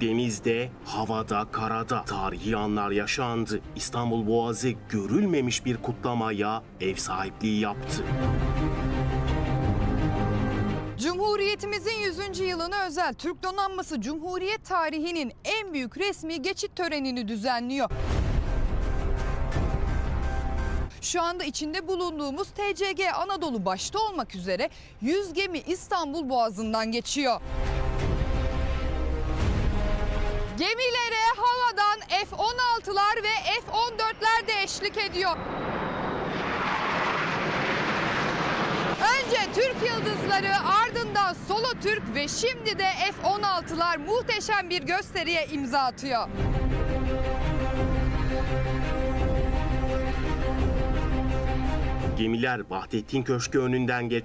Denizde, havada, karada tarihi anlar yaşandı. İstanbul Boğazı görülmemiş bir kutlamaya ev sahipliği yaptı. Cumhuriyetimizin 100. yılına özel Türk Donanması Cumhuriyet tarihinin en büyük resmi geçit törenini düzenliyor. Şu anda içinde bulunduğumuz TCG Anadolu başta olmak üzere 100 gemi İstanbul Boğazı'ndan geçiyor. Gemilere havadan F-16'lar ve F-14'ler de eşlik ediyor. Önce Türk Yıldızları ardından Solo Türk ve şimdi de F-16'lar muhteşem bir gösteriye imza atıyor. Gemiler Vahdettin Köşkü önünden geçti.